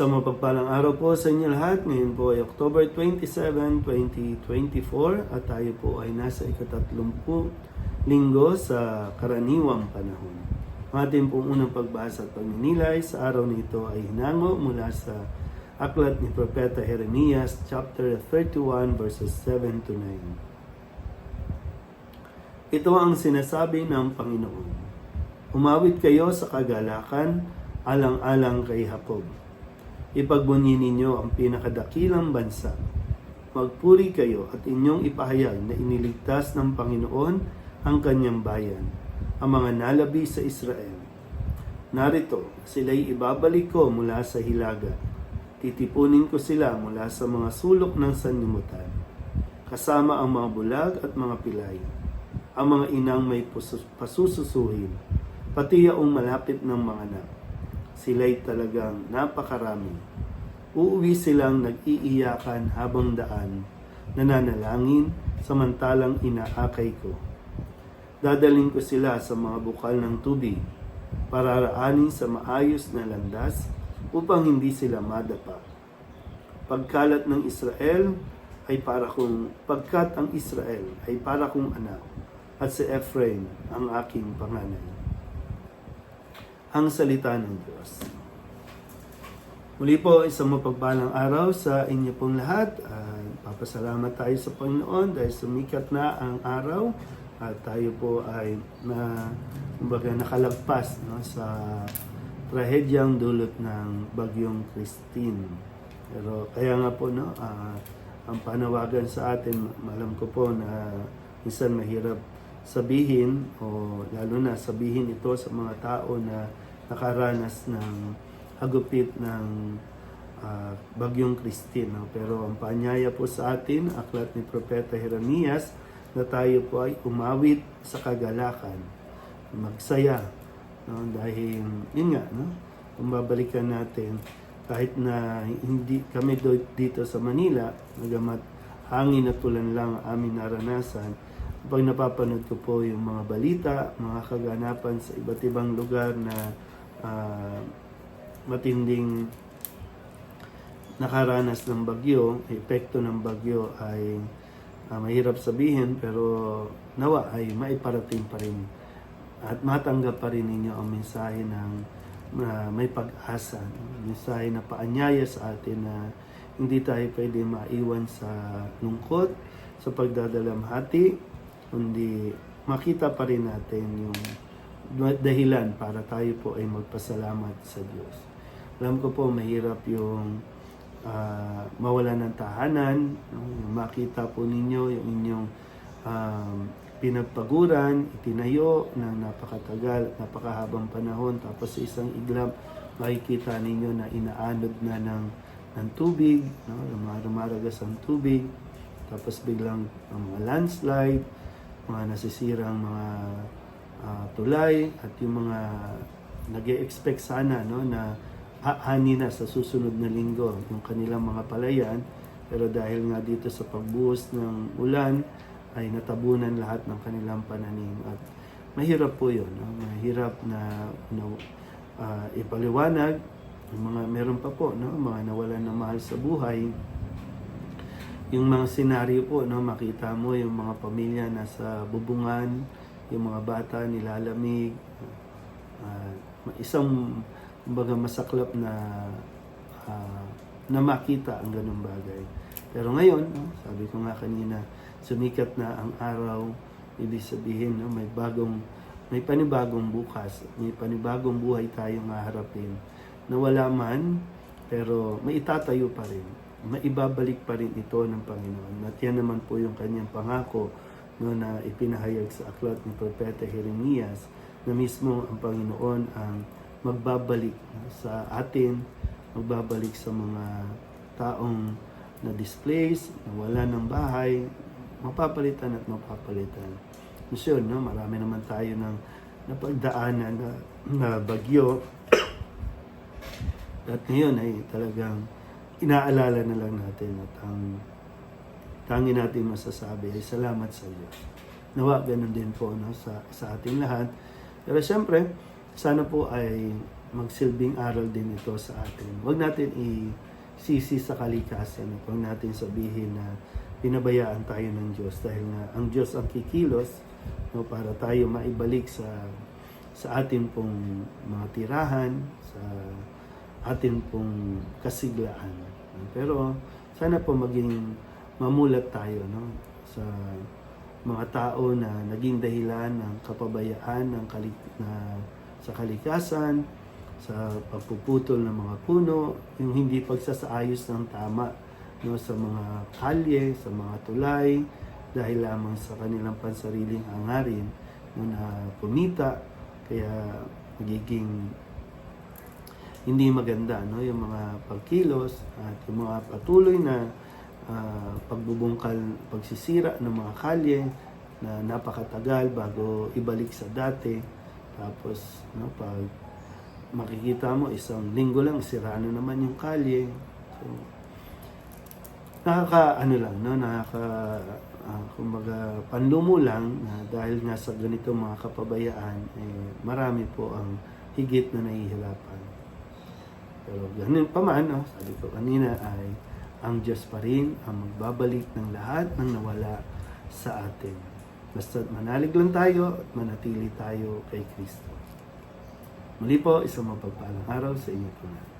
Sa mapagpalang araw po sa inyo lahat, ngayon po ay October 27, 2024 at tayo po ay nasa ikatatlumpu linggo sa karaniwang panahon. Ang ating pong unang pagbasa at pagninilay sa araw nito ay hinango mula sa aklat ni Propeta Jeremias chapter 31 verses 7 to 9. Ito ang sinasabi ng Panginoon. Umawit kayo sa kagalakan alang-alang kay Jacob. Ipagbunyi ninyo ang pinakadakilang bansa. Magpuri kayo at inyong ipahayag na iniligtas ng Panginoon ang kanyang bayan, ang mga nalabi sa Israel. Narito, sila'y ibabalik ko mula sa hilaga. Titipunin ko sila mula sa mga sulok ng sanlimutan, kasama ang mga bulag at mga pilay, ang mga inang may pusus- pasususuhin, pati yaong malapit ng mga anak sila'y talagang napakarami. Uuwi silang nag-iiyakan habang daan, nananalangin samantalang inaakay ko. Dadaling ko sila sa mga bukal ng tubig, pararaanin sa maayos na landas upang hindi sila madapa. Pagkalat ng Israel ay para kong pagkat ang Israel ay para kong anak at si Ephraim ang aking panganay ang salita ng Diyos. Muli po, isang mapagpalang araw sa inyo pong lahat. Uh, papasalamat tayo sa Panginoon dahil sumikat na ang araw at tayo po ay na kumbaga nakalagpas no, sa trahedyang dulot ng bagyong Christine. Pero kaya nga po no, uh, ang panawagan sa atin, malam ko po na minsan mahirap sabihin o lalo na sabihin ito sa mga tao na nakaranas ng hagupit ng uh, bagyong Christine. No? Pero ang paanyaya po sa atin, aklat ni Propeta Jeremias, na tayo po ay umawit sa kagalakan, magsaya. No? Dahil, yun nga, no? kung babalikan natin, kahit na hindi kami dito sa Manila, nagamat hangin at tulan lang ang aming naranasan, pag napapanood ko po yung mga balita, mga kaganapan sa iba't ibang lugar na uh, matinding nakaranas ng bagyo, epekto ng bagyo ay uh, mahirap sabihin pero nawa ay maiparating pa rin. At matanggap pa rin ninyo ang mensahe ng uh, may pag-asa, mensahe na paanyaya sa atin na hindi tayo pwede maiwan sa lungkot, sa pagdadalamhati, kundi makita pa rin natin yung dahilan para tayo po ay magpasalamat sa Diyos. Alam ko po mahirap yung uh, mawala ng tahanan, yung makita po ninyo yung inyong um, pinagpaguran, itinayo ng napakatagal, napakahabang panahon, tapos sa isang iglap, makikita ninyo na inaanod na ng, ng tubig, no? lumaragas ang tubig, tapos biglang ang mga landslide, mga nasisirang mga uh, tulay at yung mga nag expect sana no, na haani na sa susunod na linggo yung kanilang mga palayan. Pero dahil nga dito sa pagbuhos ng ulan ay natabunan lahat ng kanilang pananim. At mahirap po yun no? mahirap na no, uh, ipaliwanag. Yung mga meron pa po no? Mga nawalan ng mahal sa buhay yung mga senaryo po no makita mo yung mga pamilya nasa bubungan yung mga bata nilalamig uh, isang kumbaga masaklap na uh, na makita ang ganung bagay. Pero ngayon no, sabi ko nga kanina sumikat na ang araw ibig sabihin no, may bagong may panibagong bukas may panibagong buhay tayong haharapin na wala man pero may itatayo pa rin maibabalik pa rin ito ng Panginoon at yan naman po yung kanyang pangako no, na ipinahayag sa aklat ni Propeta Jeremias na mismo ang Panginoon ang magbabalik sa atin, magbabalik sa mga taong na displaced, na wala ng bahay, mapapalitan at mapapalitan. So no, marami naman tayo ng napagdaanan na, na bagyo at ngayon ay talagang inaalala na lang natin at ang tangi natin masasabi ay salamat sa Diyos. Nawa, ganun din po no, sa, sa ating lahat. Pero siyempre, sana po ay magsilbing aral din ito sa atin. Huwag natin isisi sa kalikasan huwag natin sabihin na pinabayaan tayo ng Diyos dahil nga ang Diyos ang kikilos no, para tayo maibalik sa sa atin pong mga tirahan, sa atin pong kasiglaan. Pero sana po maging mamulat tayo no, sa mga tao na naging dahilan ng kapabayaan ng kalik- na, sa kalikasan, sa pagpuputol ng mga puno, yung hindi pagsasaayos ng tama no, sa mga kalye, sa mga tulay, dahil lamang sa kanilang pansariling hangarin no, na kumita, kaya nagiging hindi maganda no? Yung mga pagkilos at yung mga patuloy na ah, pagbubungkal pagsisira ng mga kalye na napakatagal bago ibalik sa dati. Tapos no pag makikita mo isang linggo lang sira na naman yung kalye. So nakaka ano lang no? Nakaka ah, kumbaga panlumo lang na dahil nga sa ganito mga kapabayaan eh, marami po ang higit na nahihirapan pero ganun pa man no, sabi ko kanina ay ang Diyos pa rin ang magbabalik ng lahat ng nawala sa atin. Basta manalig lang tayo at manatili tayo kay Kristo. Muli po isang mapagpalang araw sa inyo po lahat